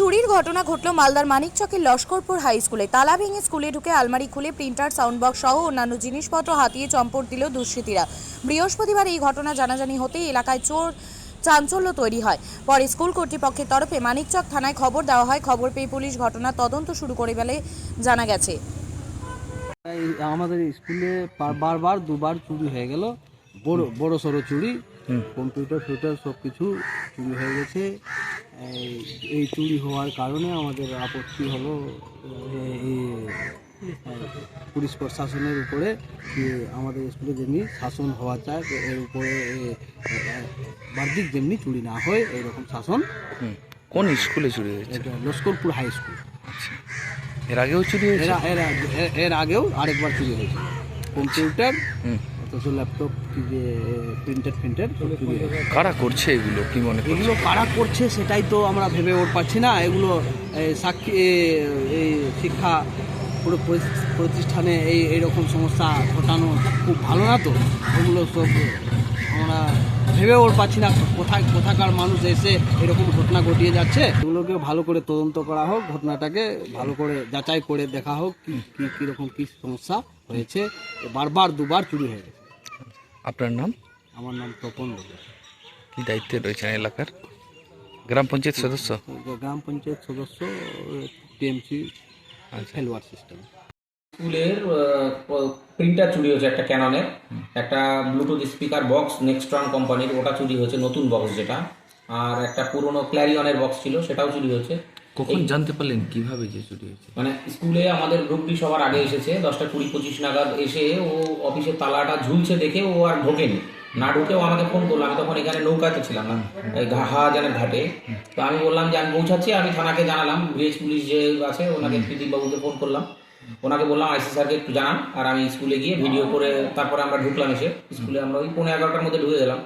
চুরির ঘটনা ঘটল মালদার মানিকচকের লস্করপুর হাই স্কুলে। তালা ভেঙে স্কুলে ঢুকে আলমারি খুলে প্রিন্টার সাউন্ড বক্স সহ অন্যান্য জিনিসপত্র হাতিয়ে চম্পট দিল দুষ্কৃতীরা। বৃহস্পতিবার এই ঘটনা জানাজানি হতেই এলাকায় চোর চাঞ্চল্য তৈরি হয়। পরে স্কুল কর্তৃপক্ষের তরফে মানিকচক থানায় খবর দেওয়া হয়। খবর পেয়ে পুলিশ ঘটনার তদন্ত শুরু করে বলে জানা গেছে। এই আমাদের স্কুলে বার- বারবার দুবার চুরি হয়ে গেল। বড় বড় সড়ো চুরি। কম্পিউটার ফিউটার সব কিছু চুরি হয়ে গেছে। এই চুরি হওয়ার কারণে আমাদের আপত্তি হলো এই পুলিশ প্রশাসনের উপরে যে আমাদের স্কুলে যেমনি শাসন হওয়া চায় এর উপরে বার্ষিক যেমনি চুরি না হয় এরকম শাসন। কোন স্কুলে চুরি হয়েছে? Laskarpur high school. এর আগেও চুরি হয়েছে? এর এর আগে- এর- এর আগেও আরেকবার চুরি হয়েছে। কম্পিউটার হুম। ল্যাপটপ কি যে প্রিন্টার প্রিন্টার কারা করছে এগুলো? কি মনে এগুলো কারা করছে সেটাই তো আমরা ভেবে ওর পাচ্ছি না। এগুলো এই, সাক্ষী এই শিক্ষা পুরো পরি- প্রতিষ্ঠানে এই এইরকম সমস্যা ঘটানো খুব ভালো না তো? এগুলো সব আমরা ভেবে ওর পাচ্ছি না। কোথায় কোথাকার মানুষ এসে এরকম ঘটনা ঘটিয়ে যাচ্ছে? এগুলোকে ভালো করে তদন্ত করা হোক ঘটনাটাকে ভালো করে যাচাই করে দেখা হোক কি কি কীরকম কী সমস্যা হয়েছে। বারবার দুবার চুরি হয়ে গেছে। আপনার নাম? আমার নাম তপন কি দায়িত্বে রয়েছেন এলাকার? গ্রাম পঞ্চায়েত সদস্য? গ্রাম পঞ্চায়েত সদস্য টিএমসি আচ্ছা। খেলোয়াড় সিস্টেম। স্কুলের প্রিন্টার চুরি হয়েছে একটা ক্যাননের একটা ব্লুটুথ স্পিকার বক্স নেক্সট্রন কোম্পানির ওটা চুরি হয়েছে নতুন বক্স যেটা। আর একটা পুরনো ক্ল্যারিয়নের বক্স ছিল সেটাও চুরি হয়েছে। কখন জানতে পারলেন কীভাবে যে চুরি হয়েছে? মানে স্কুলে আমাদের গ্রুপটি সবার আগে এসেছে দশটা কুড়ি পঁচিশ নাগাদ এসে ও অফিসের তালাটা ঝুলছে দেখে ও আর ঢোকেনি। না ঢুকে ও আমাকে ফোন করল আমি তখন এখানে নৌকাতে ছিলাম না এই ঘা- হাওয়াজানের ঘাটে। তো আমি বললাম যে আমি পৌঁছাচ্ছি আমি থানাকে জানালাম ভিলেজ পুলিশ যে আছে ওনাকে প্রদীপ বাবুকে ফোন করলাম। ওনাকে বললাম আইসি স্যারকে একটু জানান। আর আমি স্কুলে গিয়ে ভিডিও করে তারপরে আমরা ঢুকলাম এসে। স্কুলে আমরা ওই পনেরো এগারোটার মধ্যে ঢুকে গেলাম।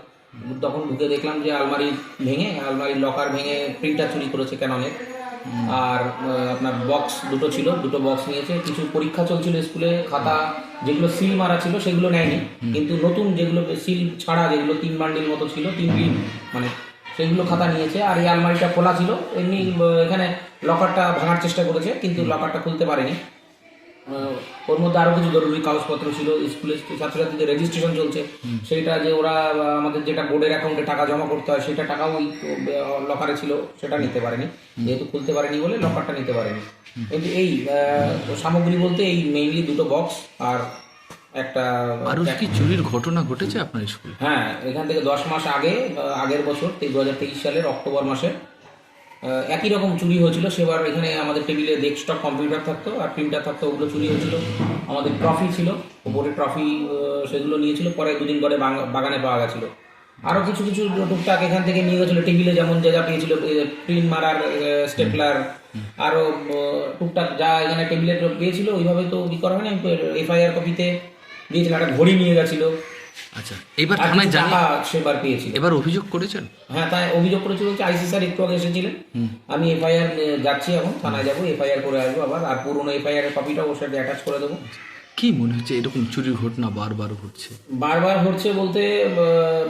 তখন ঢুকে দেখলাম যে আলমারি ভেঙে আলমারির লকার ভেঙে প্রিন্টার চুরি করেছে ক্যাননের আর আপনার বক্স দুটো ছিল দুটো বক্স নিয়েছে। কিছু পরীক্ষা চলছিল স্কুলে খাতা যেগুলো সিল মারা ছিল সেগুলো নেয়নি। কিন্তু নতুন যেগুলো সিল ছাড়া যেগুলো তিন বান্ডিল মতো ছিল তিন দিন মানে সেগুলো খাতা নিয়েছে। আর এই আলমারিটা খোলা ছিল এমনি এখানে লকারটা ভাঙার চেষ্টা করেছে কিন্তু লকারটা খুলতে পারেনি। ওর মধ্যে আরও কিছু জরুরি কাগজপত্র ছিল স্কুলের ছাত্রছাত্রীদের রেজিস্ট্রেশন চলছে। সেইটা যে ওরা আমাদের যেটা বোর্ডের অ্যাকাউন্টে টাকা জমা করতে হয় সেটা টাকাও ওই লকারে ছিল সেটা নিতে পারেনি। যেহেতু খুলতে পারেনি বলে লকারটা নিতে পারেনি। কিন্তু এই সামগ্রী বলতে এই মেইনলি দুটো বক্স আর একটা আরও কি চুরির ঘটনা ঘটেছে আপনার স্কুলে? হ্যাঁ এখান থেকে দশ মাস আগে আগের বছর দু হাজার তেইশ সালের অক্টোবর মাসে একই রকম চুরি হয়েছিল। সেবার এখানে আমাদের টেবিলে ডেস্কটপ, কম্পিউটার থাকতো, আর প্রিন্টার থাকতো, ওগুলো চুরি হয়েছিল। আমাদের ট্রফি ছিল ওপরে ট্রফি সেগুলো নিয়েছিল, পরে দুদিন পরে বাগানে পাওয়া গেছিল। আরও কিছু কিছু টুকটাক এখান থেকে নিয়ে গেছিল, টেবিলে যেমন যা যা পেয়েছিল প্রিন্ট মারার স্টেপলার আরও টুকটাক যা এখানে টেবিলে পেয়েছিল, ওইভাবে তো ই করা হয়নি এফআইআর কপিতে দিয়েছিল, একটা ঘড়ি নিয়ে গেছিল। আচ্ছা এবার থানায় জানি সেবার পেয়েছিল। এবার অভিযোগ করেছেন? হ্যাঁ তাই অভিযোগ করেছি বলছে আইসি স্যার একটু আগে এসেছিলেন। আমি এফআইআর যাচ্ছি এখন থানায় যাব এফআইআর করে আসব আবার আর পুরোনো এফআইআর এর কপিটা ওর সাথে অ্যাটাচ করে দেবো। কি মনে হচ্ছে এরকম চুরির ঘটনা বারবার ঘটছে? বারবার হচ্ছে বলতে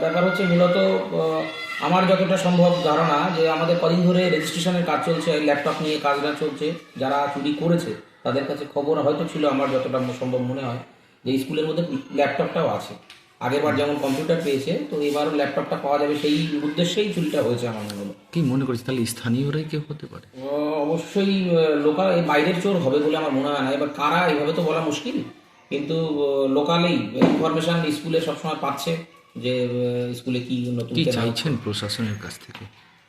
ব্যাপার হচ্ছে মূলত আমার যতটা সম্ভব ধারণা যে আমাদের কদিন ধরে রেজিস্ট্রেশনের কাজ চলছে ল্যাপটপ নিয়ে কাজটা চলছে যারা চুরি করেছে তাদের কাছে খবর হয়তো ছিল আমার যতটা সম্ভব মনে হয় যে স্কুলের মধ্যে ল্যাপটপটাও আছে। আগেরবার যেমন কম্পিউটার পেয়েছে তো এবারও ল্যাপটপটা পাওয়া যাবে সেই উদ্দেশ্যেই চুরিটা হয়েছে আমার মনে হলো কি মনে করছে তাহলে স্থানীয়রাই কেউ হতে পারে? অবশ্যই লোকাল এই বাইরের চোর হবে বলে আমার মনে হয় না। এবার কারা এভাবে তো বলা মুশকিল। কিন্তু লোকালেই ইনফরমেশন স্কুলে সবসময় পাচ্ছে যে স্কুলে কি নতুন কি চাইছেন প্রশাসনের কাছ থেকে?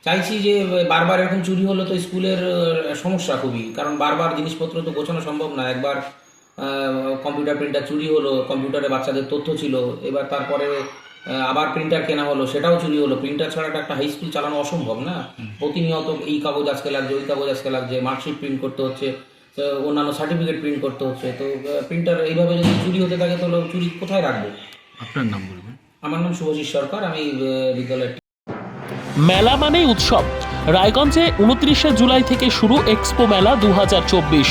চাইছি যে বারবার এরকম চুরি হলো তো স্কুলের সমস্যা খুবই। কারণ বারবার জিনিসপত্র তো গোছানো সম্ভব না। একবার কম্পিউটার প্রিন্টার চুরি হলো কম্পিউটারে বাচ্চাদের তথ্য ছিল এবার তারপরে আবার প্রিন্টার কেনা হলো সেটাও চুরি হলো। প্রিন্টার ছাড়া তো একটা হাই স্কুল চালানো অসম্ভব না? প্রতিনিয়ত এই কাগজ আজকে লাগছে ওই কাগজ আজকে লাগছে মার্কশিট প্রিন্ট করতে হচ্ছে অন্যান্য সার্টিফিকেট প্রিন্ট করতে হচ্ছে তো প্রিন্টার এইভাবে যদি চুরি হতে থাকে তাহলে চুরি কোথায় রাখব? আপনার নাম বলবেন? আমার নাম শুভজিৎ সরকার আমি বিদ্যালয়ের মেলা মানেই উৎসব। রায়গঞ্জে উনত্রিশে জুলাই থেকে শুরু এক্সপো মেলা দু হাজার চব্বিশ।